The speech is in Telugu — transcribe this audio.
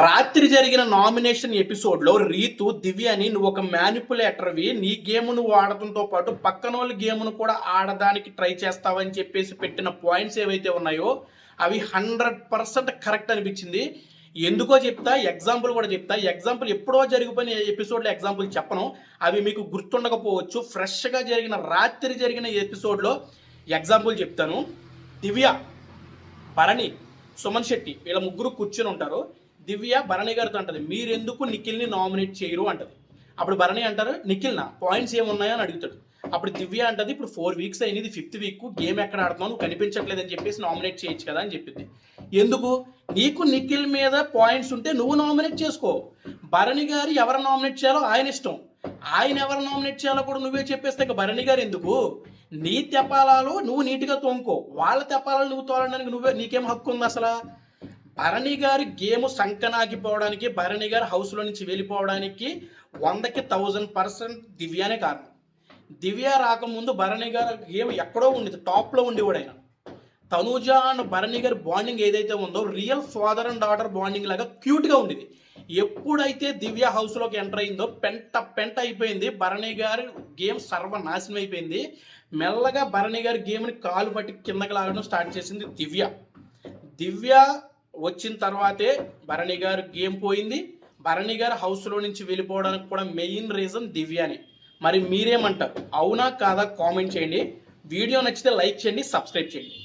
రాత్రి జరిగిన నామినేషన్ ఎపిసోడ్లో రీతు దివ్యని నువ్వు ఒక మ్యానిపులేటర్వి నీ గేమ్ నువ్వు ఆడటంతో పాటు పక్కన వాళ్ళ గేమ్ను కూడా ఆడడానికి ట్రై చేస్తావని చెప్పేసి పెట్టిన పాయింట్స్ ఏవైతే ఉన్నాయో అవి హండ్రెడ్ పర్సెంట్ కరెక్ట్ అనిపించింది. ఎందుకో చెప్తా ఎగ్జాంపుల్ కూడా చెప్తా. ఎగ్జాంపుల్ ఎప్పుడో జరిగిపోయిన ఎపిసోడ్లో ఎగ్జాంపుల్ చెప్పను. అవి మీకు గుర్తుండకపోవచ్చు. ఫ్రెష్గా జరిగిన రాత్రి జరిగిన ఎపిసోడ్లో ఎగ్జాంపుల్ చెప్తాను. దివ్య పరణి సుమన్ శెట్టి వీళ్ళ ముగ్గురు కూర్చొని ఉంటారు. దివ్య భరణి గారితో అంటది మీరెందుకు నిఖిల్ని నామినేట్ చేయరు? అంటది. అప్పుడు భరణి అంటారు నిఖిల్ నా పాయింట్స్ ఏమున్నాయో? అని అడుగుతాడు. అప్పుడు దివ్య అంటది ఇప్పుడు ఫోర్ వీక్స్ అయింది ఫిఫ్త్ వీక్ గేమ్ ఎక్కడ ఆడుతున్నావు? నువ్వు కనిపించట్లేదని చెప్పేసి నామినేట్ చేయొచ్చు కదా అని చెప్పింది. ఎందుకు? నీకు నిఖిల్ మీద పాయింట్స్ ఉంటే నువ్వు నామినేట్ చేసుకో. భరణి గారు ఎవరు నామినేట్ చేయాలో ఆయన ఇష్టం. ఆయన ఎవరు నామినేట్ చేయాలో కూడా నువ్వే చెప్పేస్తే ఇక భరణి గారు ఎందుకు? నీ తెపాలాలు నువ్వు నీట్గా తోముకో. వాళ్ళ తెపాలాలు నువ్వు తోలడానికి నువ్వే నీకేం హక్కు ఉంది అసలు? భరణి గారి గేమ్ సంకనాగిపోవడానికి భరణి గారి హౌస్లో నుంచి వెళ్ళిపోవడానికి వందకి థౌజండ్ పర్సెంట్ దివ్యానే కారణం. దివ్య రాకముందు భరణి గారి గేమ్ ఎక్కడో ఉండేది టాప్లో ఉండేవాడు ఆయన. తనూజ అండ్ భరణి గారి బాండింగ్ ఏదైతే ఉందో real father and daughter bonding లాగా క్యూట్గా ఉండేది. ఎప్పుడైతే దివ్య హౌస్లోకి ఎంటర్ అయిందో పెంట పెంట అయిపోయింది భరణి గారి గేమ్ సర్వనాశనం అయిపోయింది. మెల్లగా భరణి గారి గేమ్ని కాలు పట్టి కిందకి లాగడం స్టార్ట్ చేసింది దివ్య. దివ్య వచ్చిన తర్వాతే భరణి గారు గేమ్ పోయింది. భరణి గారు హౌస్లో నుంచి వెళ్ళిపోవడానికి కూడా మెయిన్ రీజన్ దివ్యాని మరి మీరేమంటారు? అవునా కాదా? కామెంట్ చేయండి. వీడియో నచ్చితే లైక్ చేయండి సబ్స్క్రైబ్ చేయండి.